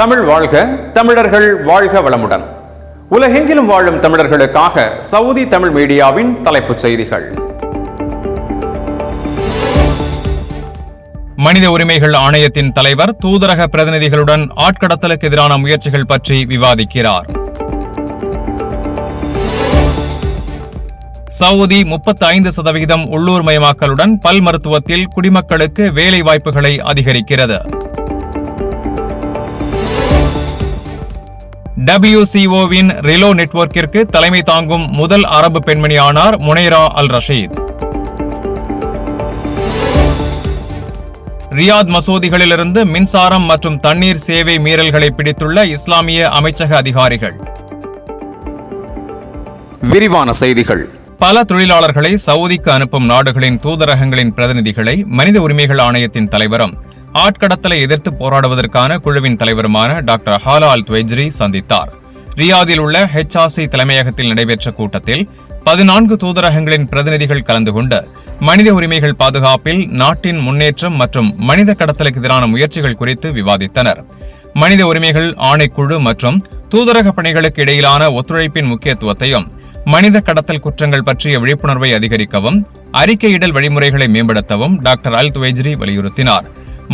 தமிழ் வாழ்க தமிழர்கள் வாழ்க வளமுடன். உலகெங்கிலும் வாழும் தமிழர்களுக்காக சவுதி தமிழ் மீடியாவின் தலைப்புச் செய்திகள். மனித உரிமைகள் ஆணையத்தின் தலைவர் தூதரக பிரதிநிதிகளுடன் ஆட்கடத்தலுக்கு எதிரான முயற்சிகள் பற்றி விவாதிக்கிறார். சவுதி 35% சதவிகிதம் உள்ளூர் மயமாக்கலுடன் பல் மருத்துவத்தில் குடிமக்களுக்கு வேலை வாய்ப்புகளை அதிகரிக்கிறது. டபிள்யூசிஓவின் ரிலோ நெட்வொர்க்கிற்கு தலைமை தாங்கும் முதல் அரபு பெண்மணியானார் முனைரா அல் ரஷீத் ரியாத் மசூதிகளிலிருந்து மின்சாரம் மற்றும் தண்ணீர் சேவை மீறல்களை பிடித்துள்ள இஸ்லாமிய அமைச்சக அதிகாரிகள். விரிவான செய்திகள். பல தொழிலாளர்களை சவுதிக்கு அனுப்பும் நாடுகளின் தூதரகங்களின் பிரதிநிதிகளை மனித உரிமைகள் ஆணையத்தின் தலைவரும் ஆட்கடத்தலை எதிர்த்து போராடுவதற்கான குழுவின் தலைவருமான டாக்டர் ஹாலா அல் துவைஜ்ரி சந்தித்தார். ரியாதில் உள்ள ஹெச்ஆர்சி தலைமையகத்தில் நடைபெற்ற கூட்டத்தில் பதினான்கு தூதரகங்களின் பிரதிநிதிகள் கலந்து கொண்டு மனித உரிமைகள் பாதுகாப்பில் நாட்டின் முன்னேற்றம் மற்றும் மனித கடத்தலுக்கு எதிரான முயற்சிகள் குறித்து விவாதித்தனர். மனித உரிமைகள் ஆணைக்குழு மற்றும் தூதரக பணிகளுக்கு இடையிலான ஒத்துழைப்பின் முக்கியத்துவத்தையும் மனித கடத்தல் குற்றங்கள் பற்றிய விழிப்புணர்வை அதிகரிக்கவும் அறிக்கையிடல் வழிமுறைகளை மேம்படுத்தவும் டாக்டர் அல் துவேஜ்ரி வலியுறுத்தினார்.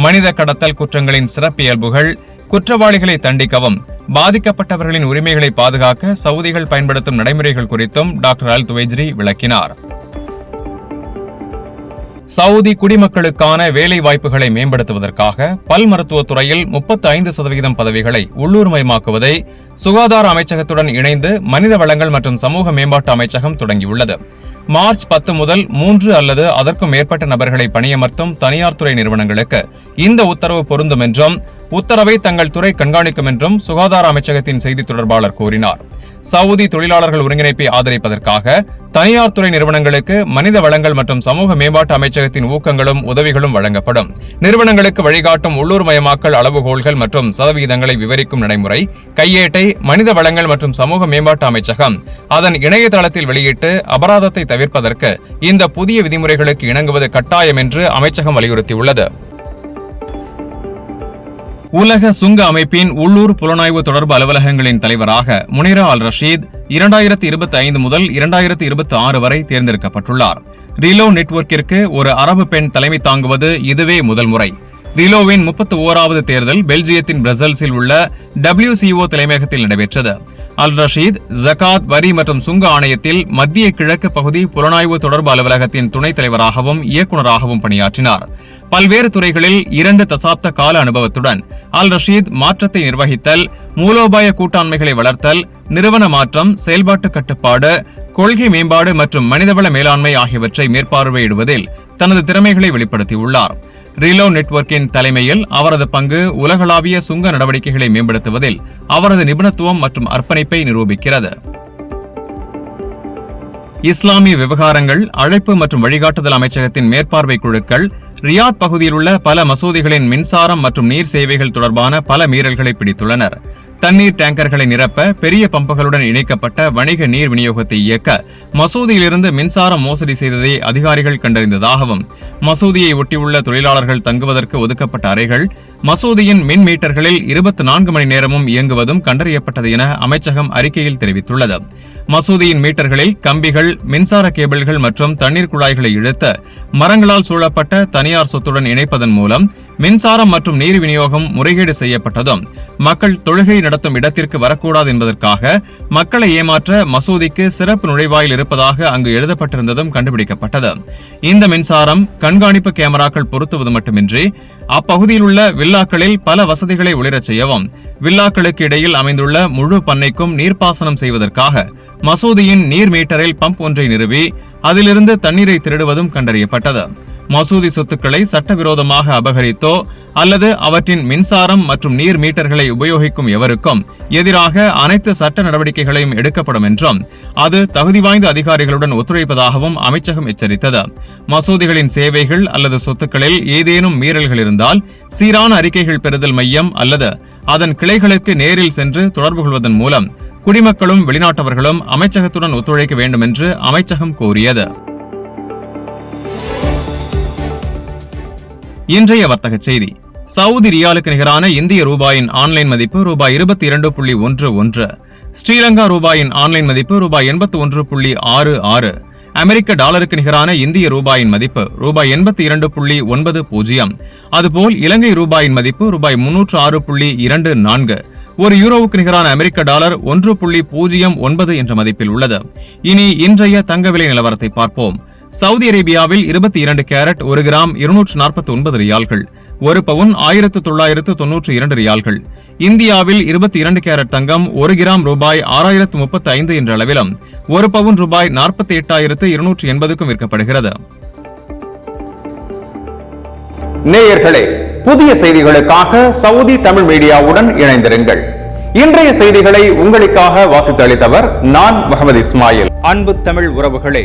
மனித கடத்தல் குற்றங்களின் சிறப்பியல்புகள் குற்றவாளிகளை தண்டிக்கவும் பாதிக்கப்பட்டவர்களின் உரிமைகளை பாதுகாக்க சவுதிகள் பயன்படுத்தும் நடைமுறைகள் குறித்தும் டாக்டர் அல் துவைஜ்ரி விளக்கினார். சவுதி குடிமக்களுக்கான வேலை வாய்ப்புகளை மேம்படுத்துவதற்காக பல் மருத்துவத்துறையில் துறையில் 35% சதவிகிதம் பதவிகளை உள்ளூர்மயமாக்குவதை சுகாதார அமைச்சகத்துடன் இணைந்து மனித வளங்கள் மற்றும் சமூக மேம்பாட்டு அமைச்சகம் தொடங்கியுள்ளது. மார்ச் பத்து முதல் மூன்று அல்லது அதற்கும் மேற்பட்ட நபர்களை பணியமர்த்தும் தனியார் துறை நிறுவனங்களுக்கு இந்த உத்தரவு பொருந்தும் என்றும் உத்தரவை தங்கள் துறை கண்காணிக்கும் என்றும் சுகாதார அமைச்சகத்தின் செய்தி தொடர்பாளர் கூறினார். சவுதி தொழிலாளர்கள் ஒருங்கிணைப்பை ஆதரிப்பதற்காக தனியார் துறை நிறுவனங்களுக்கு மனித வளங்கள் மற்றும் சமூக மேம்பாட்டு அமைச்சகத்தின் ஊக்கங்களும் உதவிகளும் வழங்கப்படும். நிறுவனங்களுக்கு வழிகாட்டும் உள்ளூர் மயமாக்கல் அளவுகோல்கள் மற்றும் சதவிகிதங்களை விவரிக்கும் நடைமுறை கையேட்டை மனித வளங்கள் மற்றும் சமூக மேம்பாட்டு அமைச்சகம் அதன் இணையதளத்தில் வெளியிட்டு அபராதத்தை தவிர்ப்பதற்கு இந்த புதிய விதிமுறைகளுக்கு இணங்குவது கட்டாயம் என்று அமைச்சகம் வலியுறுத்தியுள்ளது. உலக சுங்க அமைப்பின் உள்ளூர் புலனாய்வு தொடர்பு அலுவலகங்களின் தலைவராக முனிரா அல் ரஷீத் இரண்டாயிரத்தி இருபத்தி ஐந்து முதல் இரண்டாயிரத்தி இருபத்தி ஆறு வரை தேர்ந்தெடுக்கப்பட்டுள்ளார். ரிலோ நெட்வொர்க்கிற்கு ஒரு அரபு பெண் தலைமை தாங்குவது இதுவே முதல் முறை. ரிலோவின் முப்பத்தி ஓராவது தேர்தல் பெல்ஜியத்தின் பிரசல்ஸில் உள்ள டபிள்யூசிஓ தலைமையகத்தில் நடைபெற்றது. அல் ரஷீத் ஜகாத் வரி மற்றும் சுங்க ஆணையத்தில் மத்திய கிழக்கு பகுதி புலனாய்வு தொடர்பு அலுவலகத்தின் துணைத் தலைவராகவும் இயக்குநராகவும் பணியாற்றினார். பல்வேறு துறைகளில் இரண்டு தசாப்த கால அனுபவத்துடன் அல் ரஷீத் மாற்றத்தை நிர்வகித்தல் மூலோபாய கூட்டாண்மைகளை வளர்த்தல் நிறுவன மாற்றம் செயல்பாட்டு கட்டுப்பாடு கொள்கை மேம்பாடு மற்றும் மனிதவள மேலாண்மை ஆகியவற்றை மேற்பார்வையிடுவதில் தனது திறமைகளை வெளிப்படுத்தியுள்ளார். ரிலோ நெட்வொர்க்கின் தலைமையில் அவரது பங்கு உலகளாவிய சுங்க நடவடிக்கைகளை மேம்படுத்துவதில் அவரது நிபுணத்துவம் மற்றும் அர்ப்பணிப்பை நிரூபிக்கிறது. இஸ்லாமிய விவகாரங்கள் அழைப்பு மற்றும் வழிகாட்டுதல் அமைச்சகத்தின் மேற்பார்வை குழுக்கள் ரியாத் பகுதியில் உள்ள பல மசூதிகளின் மின்சாரம் மற்றும் நீர் சேவைகள் தொடர்பான பல மீறல்களை பிடித்துள்ளனர். தண்ணீர் டேங்கர்களை நிரப்ப பெரிய பம்புகளுடன் இணைக்கப்பட்ட வணிக நீர் விநியோகத்தை இயக்க மசூதியிலிருந்து மின்சாரம் மோசடி செய்ததை அதிகாரிகள் கண்டறிந்ததாகவும் மசூதியை ஒட்டியுள்ள தொழிலாளர்கள் தங்குவதற்கு ஒதுக்கப்பட்ட அறைகள் மசூதியின் மின் மீட்டர்களில் இருபத்தி நான்கு மணி நேரமும் இயங்குவதும் கண்டறியப்பட்டது என அமைச்சகம் அறிக்கையில் தெரிவித்துள்ளது. மசூதியின் மீட்டர்களில் கம்பிகள் மின்சார கேபிள்கள் மற்றும் தண்ணீர் குழாய்களை இழுத்து மரங்களால் சூழப்பட்ட தனியார் சொத்துடன் இணைப்பதன் மூலம் மின்சாரம் மற்றும் நீர் விநியோகம் முறைகேடு செய்யப்பட்டதும் மக்கள் தொழுகை நடத்தும் இடத்திற்கு வரக்கூடாது என்பதற்காக மக்களை ஏமாற்ற மசூதிக்கு சிறப்பு நுழைவாயில் இருப்பதாக அங்கு எழுதப்பட்டிருந்ததும் கண்டுபிடிக்கப்பட்டது. இந்த மின்சாரம் கண்காணிப்பு கேமராக்கள் பொருத்துவது மட்டுமின்றி அப்பகுதியில் உள்ள வில்லாக்களில் பல வசதிகளை ஒளிரச் செய்யவும் வில்லாக்களுக்கு இடையில் அமைந்துள்ள முழு பண்ணைக்கும் நீர்ப்பாசனம் செய்வதற்காக மசூதியின் நீர் மீட்டரில் பம்ப் ஒன்றை நிறுவி அதிலிருந்து தண்ணீரை திருடுவதும் கண்டறியப்பட்டது. மசூதி சொத்துக்களை சட்டவிரோதமாக அபகரித்தோ அல்லது அவற்றின் மின்சாரம் மற்றும் நீர் மீட்டர்களை உபயோகிக்கும் எவருக்கும் எதிராக அனைத்து சட்ட நடவடிக்கைகளையும் எடுக்கப்படும் என்றும் அது தகுதி வாய்ந்த அதிகாரிகளுடன் ஒத்துழைப்பதாகவும் அமைச்சகம் எச்சரித்தது. மசூதிகளின் சேவைகள் அல்லது சொத்துக்களில் ஏதேனும் மீறல்கள் இருந்தால் சீரான அறிக்கைகள் பெறுதல் மையம் அல்லது அதன் கிளைகளுக்கு நேரில் சென்று தொடர்பு கொள்வதன் மூலம் குடிமக்களும் வெளிநாட்டவர்களும் அமைச்சகத்துடன் ஒத்துழைக்க வேண்டும் என்று அமைச்சகம் கோரியது இன்றைய வர்த்தக செய்தி. சவுதி ரியாலுக்கு நிகரான இந்திய ரூபாயின் ஆன்லைன் மதிப்பு ரூபாய் இருபத்தி இரண்டு புள்ளி ஒன்று ஒன்று. ஸ்ரீலங்கா ரூபாயின் ஆன்லைன் மதிப்பு ரூபாய் எண்பத்தி ஒன்று புள்ளி ஆறு ஆறு. அமெரிக்க டாலருக்கு நிகரான இந்திய ரூபாயின் மதிப்பு ரூபாய் எண்பத்தி இரண்டு புள்ளி ஒன்பது பூஜ்ஜியம். அதுபோல் இலங்கை ரூபாயின் மதிப்பு ரூபாய் முன்னூற்று ஆறு புள்ளி இரண்டு நான்கு. ஒரு யூரோவுக்கு நிகரான அமெரிக்க டாலர் ஒன்று புள்ளி பூஜ்ஜியம் ஒன்பது என்ற மதிப்பில் உள்ளது. இனி இன்றைய தங்க விலை நிலவரத்தை பார்ப்போம். சவுதி அரேபியாவில் இருபத்தி இரண்டு கேரட் ஒரு கிராம் இருநூற்று நாற்பத்தி ஒன்பது ரியால்கள் ஒரு பவுன் ஆயிரத்து தொள்ளாயிரத்து தொன்னூற்று இரண்டு ரியால்கள். இந்தியாவில் இருபத்தி இரண்டு கேரட் தங்கம் ஒரு கிராம் ரூபாய் ஆறாயிரத்து முப்பத்தி ஐந்து என்ற அளவிலும் ஒரு பவுன் ரூபாய் நாற்பத்தி எட்டாயிரத்து இருநூற்று எண்பதுக்கும் விற்கப்படுகிறது. நேயர்களே புதிய செய்திகளுக்காக சவுதி தமிழ் மீடியாவுடன் இணைந்திருங்கள். இன்றைய செய்திகளை உங்களுக்காக வாசித்து அளித்தவர் நான் முகமது இஸ்மாயில். அன்பு தமிழ் உறவுகளே